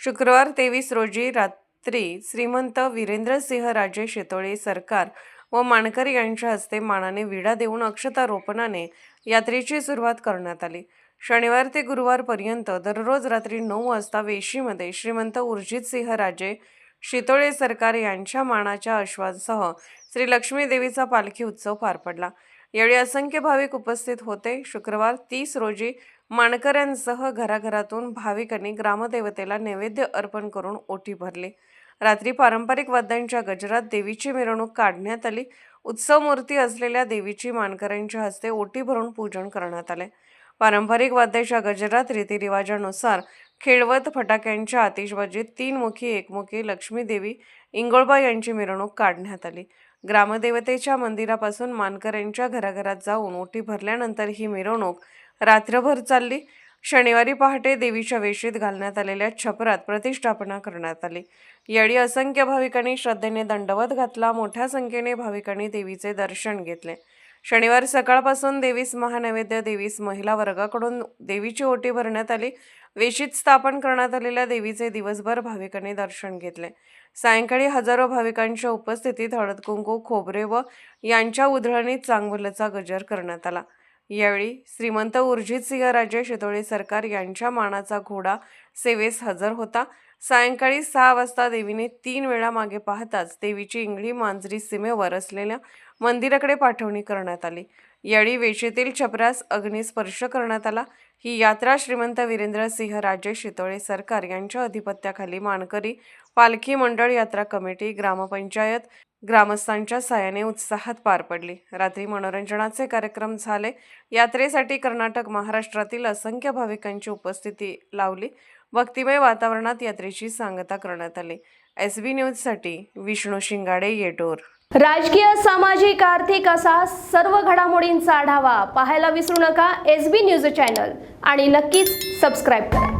शुक्रवार तेवीस रोजी रात्री श्रीमंत वीरेंद्रसिंह राजे शेतोळे सरकार व माणकर यांच्या हस्ते मानाने विडा देऊन अक्षतारोपणाने यात्रेची सुरुवात करण्यात आली. शनिवार ते गुरुवारपर्यंत दररोज रात्री नऊ वाजता वेशीमध्ये श्रीमंत उर्जितसिंह राजे शितोळे सरकार यांच्या मानाच्या अश्वांसह श्री लक्ष्मी देवीचा पालखी उत्सव पार पडला. यावेळी असंख्य भाविक उपस्थित होते. शुक्रवार तीस रोजी मानकऱ्यांसह घराघरातून भाविकांनी ग्रामदेवतेला नैवेद्य अर्पण करून ओटी भरली. रात्री पारंपरिक वाद्यांच्या गजरात देवीची मिरवणूक काढण्यात आली. उत्सव मूर्ती असलेल्या देवीची मानकऱ्यांच्या हस्ते ओटी भरून पूजन करण्यात आले. पारंपरिक वाद्याच्या गजरात रीतिरिवाजानुसार खेळवत फटाक्यांच्या आतिषबाजीत तीनमुखी एकमुखी लक्ष्मी देवी इंगोळबा यांची मिरवणूक काढण्यात आली. ग्रामदेवतेच्या मंदिरापासून मानकऱ्यांच्या घराघरात जाऊन ओटी भरल्यानंतर ही मिरवणूक रात्रभर चालली. शनिवारी पहाटे देवीच्या वेशीत घालण्यात आलेल्या छपरात प्रतिष्ठापना करण्यात आली. यावेळी असंख्य भाविकांनी श्रद्धेने दंडवत घातला. मोठ्या संख्येने भाविकांनी देवीचे दर्शन घेतले. शनिवार सकाळपासून देवीस महानैवेद्य देवीस महिला वर्गाकडून देवीची ओटी भरण्यात आली. वेशीत स्थापन करण्यात आलेल्या देवीचे दिवसभर भाविकांनी दर्शन घेतले. सायंकाळी हजारो भाविकांच्या उपस्थितीत हळद कुंकू खोबरे व यांच्या उधळणीत चांगुलचा गजर करण्यात आला. यावेळी श्रीमंत उर्जितसिंह राजे शितोळे सरकार यांच्या मानाचा घोडा सेवेस हजर होता. सायंकाळी सहा वाजता देवीने तीन वेळा मागे पाहताच देवीची इंगळी मांजरी सीमेवर असलेल्या मंदिराकडे पाठवणी करण्यात आली. यावेळी वेशीतील छपरास अग्निस्पर्श करण्यात आला. ही यात्रा श्रीमंत वीरेंद्रसिंह राजे शितोळे सरकार यांच्या अधिपत्याखाली मानकरी पालखी मंडळ यात्रा कमिटी ग्रामपंचायत ग्रामस्थांच्या सहाय्याने उत्साहात पार पडली. रात्री मनोरंजनाचे कार्यक्रम झाले. यात्रेसाठी कर्नाटक महाराष्ट्रातील असंख्य भाविकांची उपस्थिती लावली. भक्तिमय वातावरणात यात्रेची सांगता करण्यात आली. एस बी न्यूजसाठी विष्णू शिंगाडे येटोर. राजकीय सामाजिक आर्थिक असा सर्व घडामोडींचा आढावा पाहायला विसरू नका. एस बी न्यूज चॅनल आणि नक्कीच सबस्क्राईब करा.